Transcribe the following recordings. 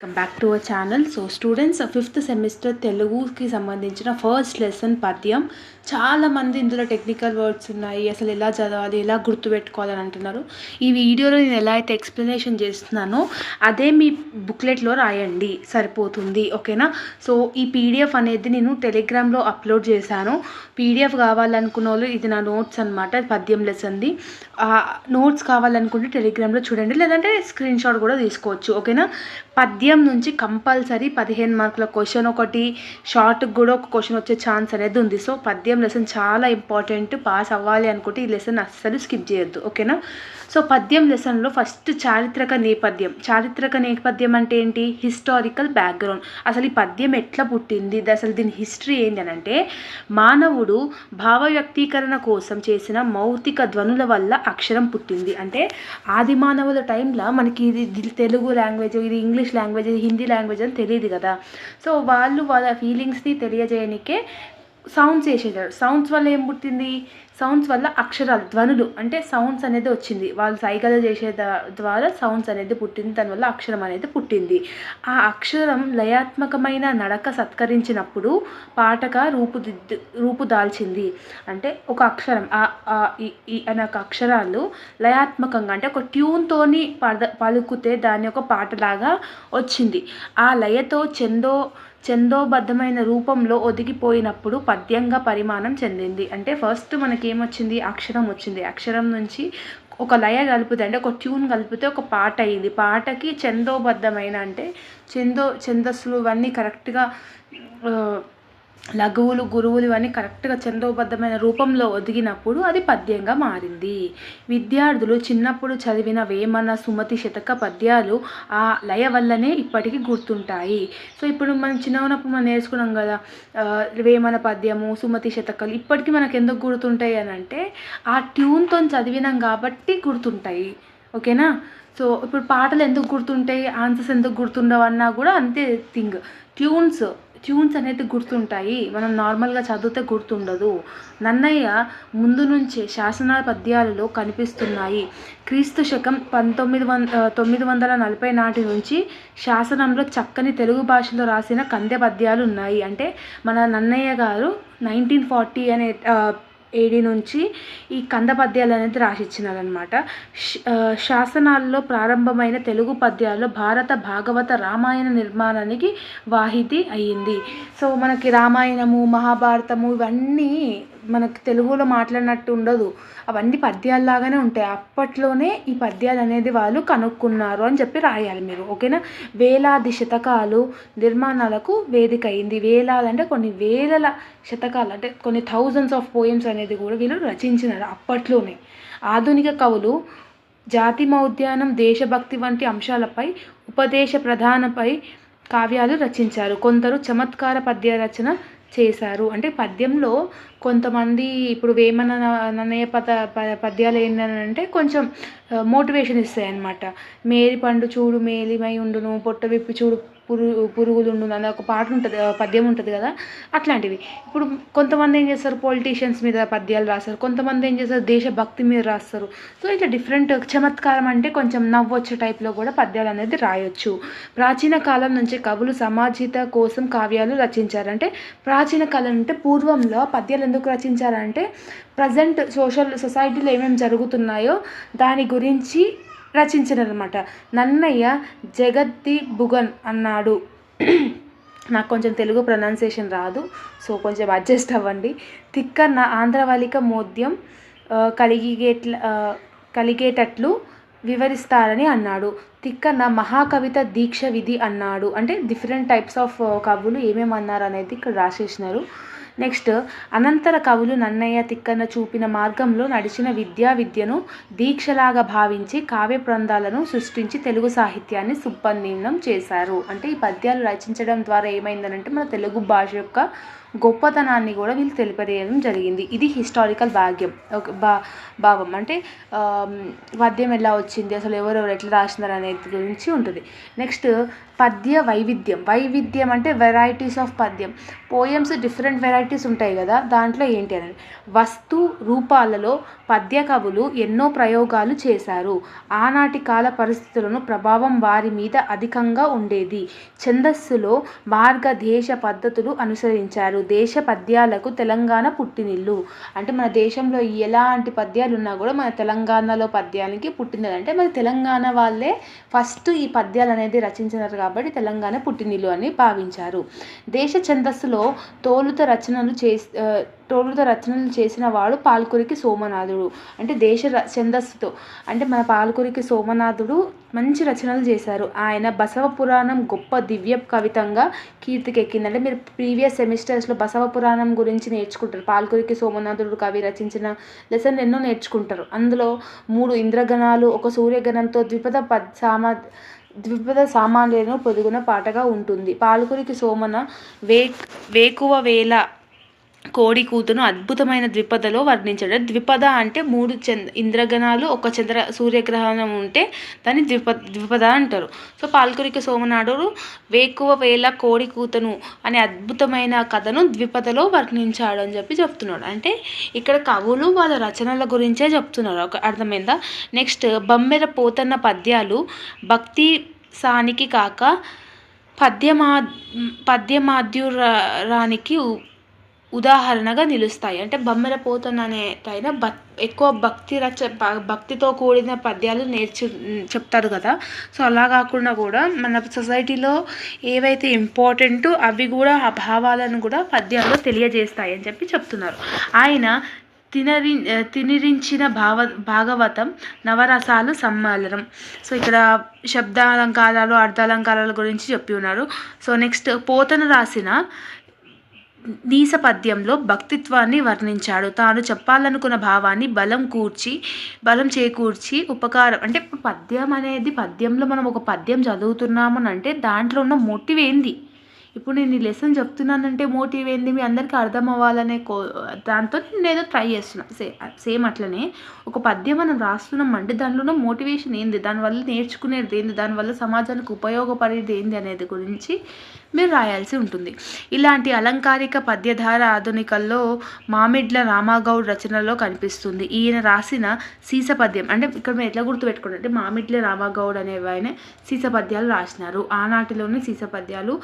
Welcome back to our channel so students fifth semester తెలుగుకి సంబంధించిన first lesson పద్యం చాలామంది ఇందులో టెక్నికల్ వర్డ్స్ ఉన్నాయి అసలు ఎలా చదవాలి ఎలా గుర్తుపెట్టుకోవాలని అంటున్నారు ఈ వీడియోలో నేను ఎలా అయితే ఎక్స్ప్లెనేషన్ చేస్తున్నానో అదే మీ బుక్లెట్లో రాయండి సరిపోతుంది ఓకేనా సో ఈ పీడిఎఫ్ అనేది నేను టెలిగ్రామ్లో అప్లోడ్ చేశాను పీడిఎఫ్ కావాలనుకున్న వాళ్ళు ఇది నా నోట్స్ అనమాట పద్యం లెసన్ది నోట్స్ కావాలనుకుంటే టెలిగ్రామ్లో చూడండి లేదంటే స్క్రీన్ షాట్ కూడా తీసుకోవచ్చు ఓకేనా పద్యం నుంచి కంపల్సరీ పదిహేను మార్కుల క్వశ్చన్ ఒకటి షార్ట్కి కూడా ఒక క్వశ్చన్ వచ్చే ఛాన్స్ అనేది ఉంది. సో పద్యం లెసన్ చాలా ఇంపార్టెంట్ పాస్ అవ్వాలి అనుకుంటే ఈ లెసన్ అస్సలు స్కిప్ చేయొద్దు. ఓకేనా? సో పద్యం లెసన్లో ఫస్ట్ చారిత్రక నేపథ్యం. చారిత్రక నేపథ్యం అంటే ఏంటి? హిస్టారికల్ బ్యాక్గ్రౌండ్ అసలు ఈ పద్యం ఎట్లా పుట్టింది? అసలు దీని హిస్టరీ ఏంటి అని అంటే మానవుడు భావ వ్యక్తీకరణ కోసం చేసిన మౌతిక ధ్వనుల వల్ల అక్షరం పుట్టింది. అంటే ఆది మానవుల టైంలో మనకి ఇది తెలుగు లాంగ్వేజ్ ఇది English language language Hindi language అని తెలియదు కదా. సో వాళ్ళు వాళ్ళ ఫీలింగ్స్ని తెలియజేయనికే సౌండ్స్ వేసేసాడు సౌండ్స్ వల్ల ఏం పుట్టింది? సౌండ్స్ వల్ల అక్షరాలు ధ్వనులు అంటే సౌండ్స్ అనేది వచ్చింది. వాళ్ళు సైగలు చేసే ద్వారా సౌండ్స్ అనేది పుట్టింది. దానివల్ల అక్షరం అనేది పుట్టింది. ఆ అక్షరం లయాత్మకమైన నడక సత్కరించినప్పుడు పాటక రూపుదిద్దు రూపుదాల్చింది. అంటే ఒక అక్షరం ఆ ఈ ఈ అనే ఒక అక్షరాలు లయాత్మకంగా అంటే ఒక ట్యూన్తోని పద పలుకుతే దాని ఒక పాటలాగా వచ్చింది. ఆ లయతో చందో చందోబద్ధమైన రూపంలో ఒదిగిపోయినప్పుడు పద్యంగా పరిమాణం చెందింది. అంటే ఫస్ట్ మనకి ఏమొచ్చింది అక్షరం వచ్చింది. అక్షరం నుంచి ఒక లయ కలిపితే అంటే ఒక ట్యూన్ కలిపితే ఒక పాట అయింది. పాటకి చందోబద్ధమైన అంటే చందో ఛందస్సులు ఇవన్నీ కరెక్ట్గా లఘువులు గురువులు ఇవన్నీ కరెక్ట్గా చందోబద్ధమైన రూపంలో ఒదిగినప్పుడు అది పద్యంగా మారింది. విద్యార్థులు చిన్నప్పుడు చదివిన వేమన సుమతి శతక పద్యాలు ఆ లయ వల్లనే ఇప్పటికీ గుర్తుంటాయి. సో ఇప్పుడు మనం చిన్నప్పుడు ఉన్నప్పుడు మనం నేర్చుకున్నాం కదా వేమన పద్యము సుమతి శతకాలు ఇప్పటికీ మనకు ఎందుకు గుర్తుంటాయి అని అంటే ఆ ట్యూన్తో చదివినాం కాబట్టి గుర్తుంటాయి. ఓకేనా? సో ఇప్పుడు పాటలు ఎందుకు గుర్తుంటాయి? ఆన్సర్స్ ఎందుకు గుర్తుండవు అన్నా కూడా అంతే థింగ్. ట్యూన్స్ ట్యూన్స్ అనేది గుర్తుంటాయి. మనం నార్మల్గా చదివితే గుర్తుండదు. నన్నయ్య ముందు నుంచే శాసన పద్యాలలో కనిపిస్తున్నాయి. క్రీస్తు శకం పంతొమ్మిది వంద తొమ్మిది వందల నలభై నాటి నుంచి శాసనంలో చక్కని తెలుగు భాషలో రాసిన కందె పద్యాలు ఉన్నాయి. అంటే మన నన్నయ్య గారు నైన్టీన్ ఫార్టీ అనే ఏడి నుంచి ఈ కంద పద్యాలు అనేది రాసిచ్చినారనమాట శాసనాల్లో ప్రారంభమైన తెలుగు పద్యాల్లో భారత భాగవత రామాయణ నిర్మాణానికి వాహితి అయ్యింది. సో మనకి రామాయణము మహాభారతము ఇవన్నీ మనకు తెలుగులో మాట్లాడినట్టు ఉండదు. అవన్నీ పద్యాల్లాగానే ఉంటాయి. అప్పట్లోనే ఈ పద్యాలు అనేది వాళ్ళు కనుక్కున్నారు అని చెప్పి రాయాలి మీరు. ఓకేనా? వేలాది శతకాలు నిర్మాణాలకు వేదిక అయింది. వేలాది అంటే కొన్ని వేలల శతకాలు అంటే కొన్ని థౌజండ్స్ ఆఫ్ పోయమ్స్ అనేది కూడా వీళ్ళు రచించినారు అప్పట్లోనే. ఆధునిక కవులు జాతి మౌద్యానం దేశభక్తి వంటి అంశాలపై ఉపదేశ ప్రధానపై కావ్యాలు రచించారు. కొందరు చమత్కార పద్య రచన చేశారు. అంటే పద్యంలో కొంతమంది ఇప్పుడు వేమన నన్నయ్య పద పద్యాలు ఏంటంటే కొంచెం మోటివేషన్ ఇస్తాయి అన్నమాట మేరి పండు చూడు మేలిమై ఉండును పొట్ట విప్పి చూడు పురు పురుగులు ఉండును ఒక పాట ఉంటుంది పద్యం ఉంటుంది కదా అట్లాంటివి. ఇప్పుడు కొంతమంది ఏం చేస్తారు పొలిటీషియన్స్ మీద పద్యాలు రాస్తారు కొంతమంది ఏం చేస్తారు దేశభక్తి మీద రాస్తారు. సో ఇట్లా డిఫరెంట్ చమత్కారం అంటే కొంచెం నవ్వొచ్చే టైప్లో కూడా పద్యాలు అనేది రాయొచ్చు. ప్రాచీన కాలం నుంచి కవులు సమాజిత కోసం కావ్యాలు రచించారంటే ప్రాచీన కాలం అంటే పూర్వంలో పద్యాలు ఎందుకు రచించారంటే ప్రజెంట్ సోషల్ సొసైటీలో ఏమేమి జరుగుతున్నాయో దాని గురించి రచించినారనమాట నన్నయ్య జగత్తి బుగన్ అన్నాడు. నాకు కొంచెం తెలుగు ప్రొనౌన్సియేషన్ రాదు సో కొంచెం అడ్జస్ట్ అవ్వండి. తిక్కన్న ఆంధ్రవళిక మోద్యం కలిగిగేట్ల కలిగేటట్లు వివరిస్తారని అన్నాడు. తిక్కన్న మహాకవిత దీక్ష విధి అన్నాడు. అంటే డిఫరెంట్ టైప్స్ ఆఫ్ కవులు ఏమేమి అన్నారు అనేది ఇక్కడ రాసేసినారు. నెక్స్ట్ అనంతర కవులు నన్నయ్య తిక్కన్న చూపిన మార్గంలో నడిచిన విద్యా విద్యను దీక్షలాగా భావించి కావ్య బృందాలను సృష్టించి తెలుగు సాహిత్యాన్ని సుపన్నినం చేశారు. అంటే ఈ పద్యాలు రచించడం ద్వారా ఏమైందనంటే మన తెలుగు భాష యొక్క గొప్పతనాన్ని కూడా వీళ్ళు తెలియజేయడం జరిగింది. ఇది హిస్టారికల్ భాగ్యం. ఒక భా భావం. అంటే పద్యం ఎలా వచ్చింది? అసలు ఎవరెవరు ఎట్లా రాసినారు అనేది గురించి ఉంటుంది. నెక్స్ట్ పద్య వైవిధ్యం. వైవిధ్యం అంటే వెరైటీస్ ఆఫ్ పద్యం. పోయమ్స్ డిఫరెంట్ వెరైటీస్ ఉంటాయి కదా దాంట్లో ఏంటి అని వస్తు రూపాలలో పద్య కవులు ఎన్నో ప్రయోగాలు చేశారు. ఆనాటి కాల పరిస్థితులను ప్రభావం వారి మీద అధికంగా ఉండేది. ఛందస్సులో మార్గదేశ పద్ధతులు అనుసరించారు. దేశ పద్యాలకు తెలంగాణ పుట్టినిల్లు. అంటే మన దేశంలో ఎలాంటి పద్యాలు ఉన్నా కూడా మన తెలంగాణలో పద్యానికి పుట్టినది అంటే మన తెలంగాణ వాళ్ళే ఫస్ట్ ఈ పద్యాలు అనేది రచించినారు కాబట్టి తెలంగాణ పుట్టినిల్లు అని భావించారు. దేశ ఛందస్సులో తోలుత రచనలు చేసి తోలుత రచనలు చేసిన వాడు పాల్కురికి సోమనాథుడు. అంటే దేశ ఛందస్సుతో. అంటే మన పాల్కురికి సోమనాథుడు మంచి రచనలు చేశారు. ఆయన బసవ పురాణం గొప్ప దివ్య కవితంగా కీర్తికెక్కింది అంటే మీరు ప్రీవియస్ సెమిస్టర్స్లో బసవ పురాణం గురించి నేర్చుకుంటారు. పాల్కురికి సోమనాథుడు కవి రచించిన లెసన్ ఎన్నో నేర్చుకుంటారు. అందులో మూడు ఇంద్రగణాలు ఒక సూర్యగణంతో ద్విపద పద్ సామా ద్విపద సామాన్యులను పొదుగున పాటగా ఉంటుంది. పాల్కురికి సోమన వే వేకువ వేల కోడి కూతును అద్భుతమైన ద్విపదలో వర్ణించాడు. ద్విపద అంటే మూడు చంద్ర ఇంద్రగణాలు ఒక చంద్ర సూర్యగ్రహణం ఉంటే దాన్ని ద్విప ద్విపద అంటారు. సో పాల్కురికి సోమనాడు వేకువ వేళ కోడి కూతును అనే అద్భుతమైన కథను ద్విపదలో వర్ణించాడు అని చెప్పి చెప్తున్నాడు. అంటే ఇక్కడ కవులు వాళ్ళ రచనల గురించే చెప్తున్నారు. ఒక అర్థమైందా? నెక్స్ట్ బమ్మెర పోతన్న పద్యాలు భక్తి సానికి కాక పద్యమా పద్యమాధుర్యానికి ఉదాహరణగా నిలుస్తాయి. అంటే బమ్మెర పోతననే పైన భక్ ఎక్కువ భక్తి రచ భక్తితో కూడిన పద్యాలు నేర్చు చెప్తారు కదా. సో అలా కాకుండా కూడా మన సొసైటీలో ఏవైతే ఇంపార్టెంటో అవి కూడా ఆ భావాలను కూడా పద్యాల్లో తెలియజేస్తాయి అని చెప్పి చెప్తున్నారు. ఆయన తినరి తినిరించిన భావ భాగవతం నవరసాలు సమ్మేళనం సో ఇక్కడ శబ్దాలంకారాలు అర్ధాలంకారాల గురించి చెప్పి ఉన్నారు. సో నెక్స్ట్ పోతన రాసిన నీస పద్యంలో భక్తిత్వాన్ని వర్ణించాడు. తాను చెప్పాలనుకున్న భావాన్ని బలం కూర్చి బలం చేకూర్చి ఉపకారం అంటే పద్యం అనేది పద్యంలో మనం ఒక పద్యం చదువుతున్నాము అని అంటే దాంట్లో ఉన్న మోటివ్ ఏంది? ఇప్పుడు నేను ఈ లెసన్ చెప్తున్నానంటే మోటివ్ ఏంది? మీ అందరికీ అర్థం అవ్వాలనే కో దాంతో నేను ఏదో ట్రై చేస్తున్నా. సే సేమ్ అట్లనే ఒక పద్యం మనం రాస్తున్నాం అంటే దానిలో ఉన్న మోటివేషన్ ఏంది? దానివల్ల నేర్చుకునేది ఏంది? దానివల్ల సమాజానికి ఉపయోగపడేది ఏంది అనేది గురించి మీరు రాయాల్సి ఉంటుంది. ఇలాంటి అలంకారిక పద్యధార ఆధునికల్లో మామిడ్ల రామాగౌడ్ రచనలో కనిపిస్తుంది. ఈయన రాసిన సీస పద్యం అంటే ఇక్కడ మీరు ఎట్లా గుర్తుపెట్టుకోండి అంటే మామిడ్ల రామాగౌడ్ అనే ఆయన సీస పద్యాలు రాసినారు. ఆనాటిలోనే సీస పద్యాలు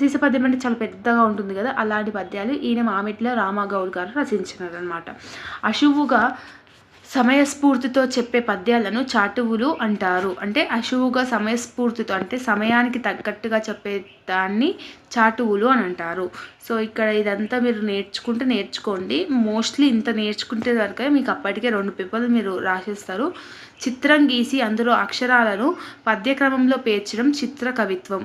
సీస పద్యం అంటే చాలా పెద్దగా ఉంటుంది కదా అలాంటి పద్యాలు ఈయన మామిట్ల రామాగౌడ్ గారు రచించినారు అనమాట అశువుగా సమయస్ఫూర్తితో చెప్పే పద్యాలను చాటువులు అంటారు. అంటే అశువుగా సమయస్ఫూర్తితో అంటే సమయానికి తగ్గట్టుగా చెప్పే దాన్ని చాటువులు అని అంటారు. సో ఇక్కడ ఇదంతా మీరు నేర్చుకుంటే నేర్చుకోండి. మోస్ట్లీ ఇంత నేర్చుకుంటే కనుక మీకు అప్పటికే రెండు పేపర్లు మీరు రాసేస్తారు. చిత్రం గీసి అందులో అక్షరాలను పద్యక్రమంలో పేర్చడం చిత్ర కవిత్వం.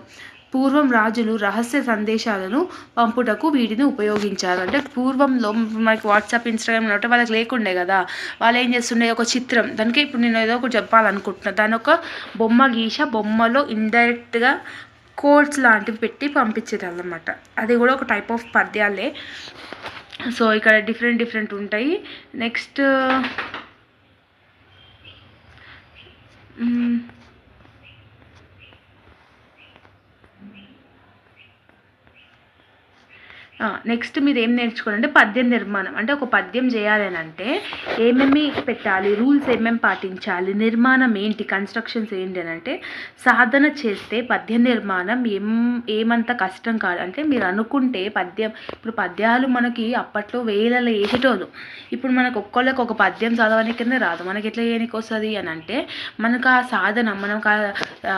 పూర్వం రాజులు రహస్య సందేశాలను పంపుటకు వీటిని ఉపయోగించారు. అంటే పూర్వంలో మనకి వాట్సాప్ ఇన్స్టాగ్రామ్ కాబట్టి వాళ్ళకి లేకుండే కదా. వాళ్ళు ఏం చేస్తుండే? ఒక చిత్రం. దానికి ఇప్పుడు నేను ఏదో ఒకటి చెప్పాలనుకుంటున్నా. దాని ఒక బొమ్మ గీస బొమ్మలో ఇండైరెక్ట్గా కోడ్స్ లాంటివి పెట్టి పంపించేదాన్ని అనమాట అది కూడా ఒక టైప్ ఆఫ్ పద్యాలే. సో ఇక్కడ డిఫరెంట్ డిఫరెంట్ ఉంటాయి. నెక్స్ట్ నెక్స్ట్ మీరు ఏం నేర్చుకోవాలంటే పద్యం నిర్మాణం. అంటే ఒక పద్యం చేయాలని అంటే ఏమేమి పెట్టాలి రూల్స్ ఏమేమి పాటించాలి నిర్మాణం ఏంటి కన్స్ట్రక్షన్స్ ఏంటి అని అంటే సాధన చేస్తే పద్య నిర్మాణం ఏం ఏమంత కష్టం కాదు. అంటే మీరు అనుకుంటే పద్యం ఇప్పుడు పద్యాలు మనకి అప్పట్లో వేలలో వేసేటోళ్ళు ఇప్పుడు మనకు ఒక్కళ్ళకి ఒక పద్యం చదవడానికనే రాదు. మనకి ఎట్లా చేయడానికి వస్తుంది అని అంటే మనకు ఆ సాధన మనకు ఆ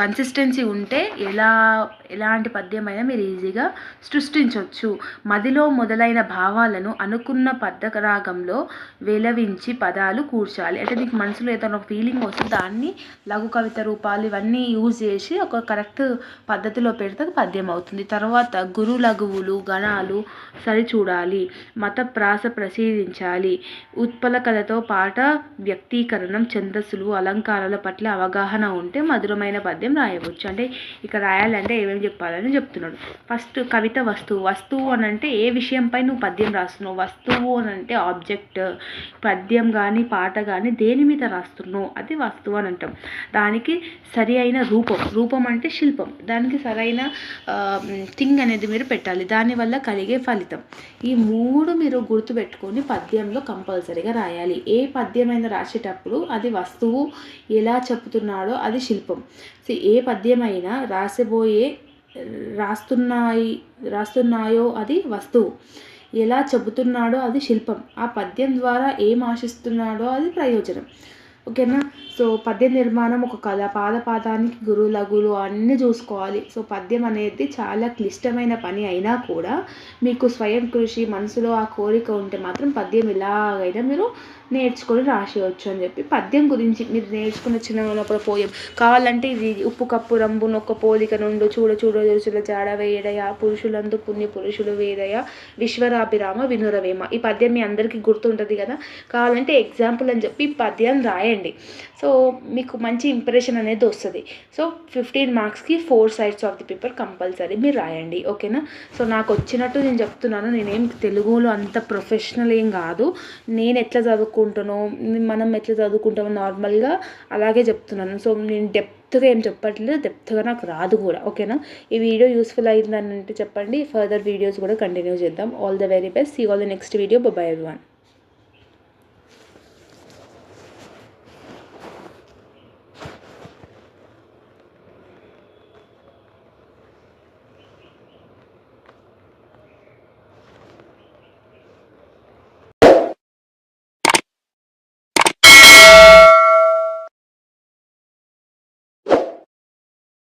కన్సిస్టెన్సీ ఉంటే ఎలా ఎలాంటి పద్యమైనా మీరు ఈజీగా సృష్టి సృష్టించవచ్చు మదిలో మొదలైన భావాలను అనుకున్న పద్ధక రాగంలో వెలవించి పదాలు కూర్చాలి. అంటే నీకు మనసులో ఏదైనా ఒక ఫీలింగ్ వస్తే దాన్ని లఘు కవిత రూపాలు ఇవన్నీ యూజ్ చేసి ఒక కరెక్ట్ పద్ధతిలో పెడితే పద్యం అవుతుంది తర్వాత గురు లఘువులు గణాలు సరిచూడాలి మత ప్రాస ప్రశీలించాలి ఉత్పల కథతో పాట వ్యక్తీకరణం ఛందస్సులు అలంకారాల పట్ల అవగాహన ఉంటే మధురమైన పద్యం రాయవచ్చు. అంటే ఇక్కడ రాయాలంటే ఏమేమి చెప్పాలని చెప్తున్నాడు. ఫస్ట్ కవిత వస్తు వస్తువు వస్తువు అని అంటే ఏ విషయంపై నువ్వు పద్యం రాస్తున్నావు? వస్తువు అని అంటే ఆబ్జెక్ట్. పద్యం కానీ పాట కానీ దేని మీద రాస్తున్నావు? అది వస్తువు అని అంటాం. దానికి సరి అయిన రూపం. రూపం అంటే శిల్పం. దానికి సరైన థింగ్ అనేది మీరు పెట్టాలి. దానివల్ల కలిగే ఫలితం. ఈ మూడు మీరు గుర్తుపెట్టుకొని పద్యంలో కంపల్సరీగా రాయాలి. ఏ పద్యమైనా రాసేటప్పుడు అది వస్తువు ఎలా చెప్తున్నాడో అది శిల్పం. సో ఏ పద్యమైనా రాసబోయే రాస్తున్నాయి రాస్తున్నాయో అది వస్తువు. ఎలా చెబుతున్నాడో అది శిల్పం. ఆ పద్యం ద్వారా ఏం ఆశిస్తున్నాడో అది ప్రయోజనం. ఓకేనా? సో పద్య నిర్మాణం ఒక కళ పాదపాదానికి గురు లఘులు అన్నీ చూసుకోవాలి. సో పద్యం అనేది చాలా క్లిష్టమైన పని అయినా కూడా మీకు స్వయం కృషి మనసులో ఆ కోరిక ఉంటే మాత్రం పద్యం ఎలాగైనా మీరు నేర్చుకొని రాసేయచ్చు అని చెప్పి. పద్యం గురించి మీరు నేర్చుకున్న చిన్నప్పుడు పోయం. కావాలంటే ఇది ఉప్పు కప్పు రంబు నొక్క పోలిక నుండు చూడ చూడ రుచుల జాడ వేయడయ పురుషులందు పుణ్య పురుషులు వేదయ విశ్వరాభిరామ వినురవేమ. ఈ పద్యం మీ అందరికీ గుర్తుంటుంది కదా? కావాలంటే ఎగ్జాంపుల్ అని చెప్పి పద్యం రాయండి. సో మీకు మంచి ఇంప్రెషన్ అనేది వస్తుంది. సో ఫిఫ్టీన్ మార్క్స్కి four sides of the paper compulsory మీరు రాయండి. ఓకేనా? సో నాకు వచ్చినట్టు నేను చెప్తున్నాను. నేనేం తెలుగులో అంత ప్రొఫెషనల్ ఏం కాదు. నేను ఎట్లా చదువుకుంటానో మనం ఎట్లా చదువుకుంటామో నార్మల్గా అలాగే చెప్తున్నాను. సో నేను డెప్త్గా ఏం చెప్పట్లేదు డెప్త్గా నాకు రాదు కూడా ఓకేనా? ఈ వీడియో యూస్ఫుల్ అయిందని అంటే చెప్పండి. ఫర్దర్ వీడియోస్ కూడా కంటిన్యూ చేద్దాం. All the very best see all the next video bye one